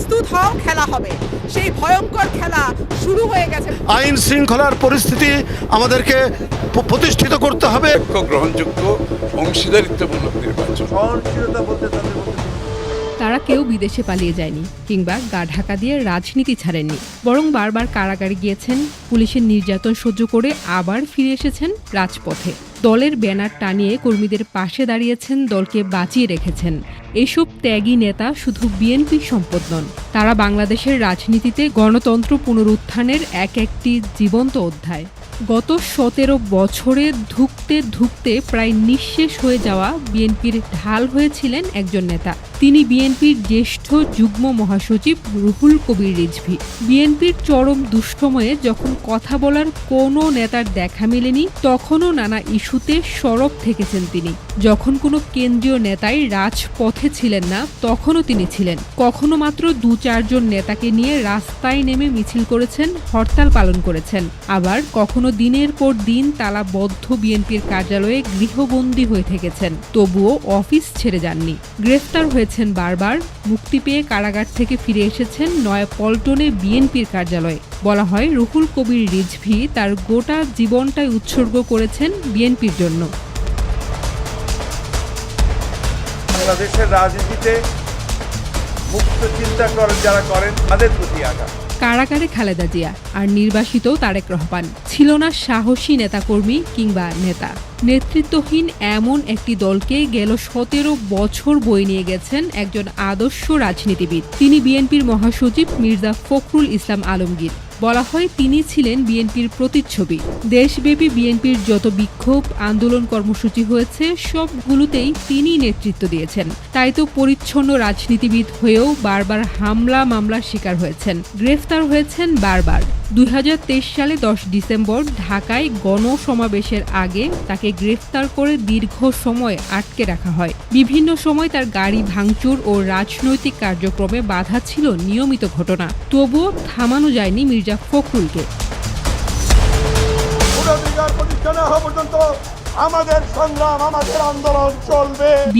প্রস্তুত হও খেলা হবে। সেই ভয়ঙ্কর খেলা শুরু হয়ে গেছে। আইন শৃঙ্খলার পরিস্থিতি আমাদেরকে প্রতিষ্ঠিত করতে হবে। গ্রহণযোগ্য অংশীদারিত্বমূলক নির্বাচন। তারা কেউ বিদেশে পালিয়ে যায়নি কিংবা গা ঢাকা দিয়ে রাজনীতি ছাড়েননি। বরং বারবার কারাগারে গিয়েছেন পুলিশের নির্যাতন সহ্য করে আবার ফিরে এসেছেন রাজপথে। দলের ব্যানার টানিয়ে কর্মীদের পাশে দাঁড়িয়েছেন দলকে বাঁচিয়ে রেখেছেন। এসব ত্যাগী নেতা শুধু বিএনপি সম্পদ নন, তারা বাংলাদেশের রাজনীতিতে গণতন্ত্র পুনরুত্থানের এক একটি জীবন্ত অধ্যায়। গত সতেরো বছরে ধুকতে ধুকতে প্রায় নিঃশেষ হয়ে যাওয়া বিএনপির ঢাল হয়েছিলেন একজন নেতা। তিনি বিএনপির জ্যেষ্ঠ যুগ্ম মহাসচিব রুহুল কবির রিজভি। বিএনপির চরম দুঃসময়ে যখন কথা বলার কোনো নেতার দেখা মেলেনি, তখনও নানা ইস্যুতে সরব থেকেছেন তিনি। যখন কোনো কেন্দ্রীয় নেতাই রাজপথে ছিলেন না, তখনও তিনি ছিলেন। কখনো মাত্র দু চারজন নেতাকে নিয়ে রাস্তায় নেমে মিছিল করেছেন, হরতাল পালন করেছেন। আবার কখনো দিনের পর দিন তালাবদ্ধ বিএনপির কার্যালয়ে গৃহবন্দী হয়ে থেকেছেন। তবুও অফিস ছেড়ে যাননি। গ্রেফতার হয়েছেন বারবার। মুক্তি পেয়ে কারাগার থেকে ফিরে এসেছেন নয়া পল্টনে বিএনপির কার্যালয়ে। বলা হয়, রুহুল কবির রিজভি তার গোটা জীবনটাই উৎসর্গ করেছেন বিএনপির জন্য। বাংলাদেশের রাজনীতিতে মুক্ত চিন্তা করেন যারা করেন, তাদের প্রতি আঘাত। কারাগারে খালেদা জিয়া আর নির্বাসিত তারেক রহমান। ছিল না সাহসী নেতাকর্মী কিংবা নেতা। নেতৃত্বহীন এমন একটি দলকে গেল সতেরো বছর বই নিয়ে গেছেন একজন আদর্শ রাজনীতিবিদ। তিনি বিএনপির মহাসচিব মির্জা ফখরুল ইসলাম আলমগীর। বলা হয় তিনি ছিলেন বিএনপির প্রতিচ্ছবি। দেশব্যাপী বিএনপির যত বিক্ষোভ, আন্দোলন কর্মসূচি হয়েছে, সবগুলোতেই তিনি নেতৃত্ব দিয়েছেন। তাই তো পরিচ্ছন্ন রাজনীতিবিদ হয়েও বারবার হামলা মামলার শিকার হয়েছেন। গ্রেফতার হয়েছেন বারবার। দুই হাজার তেইশ সালে দশ ডিসেম্বর ঢাকায় গণসমাবেশের আগে তাকে গ্রেফতার করে দীর্ঘ সময় আটকে রাখা হয়। বিভিন্ন সময় তার গাড়ি ভাঙচুর ও রাজনৈতিক কার্যক্রমে বাধা ছিল নিয়মিত ঘটনা। তবুও থামানো যায়নি মির্জা ফখরুলকে। আমাদের সংগ্রাম, আমাদের আন্দোলন চলবে।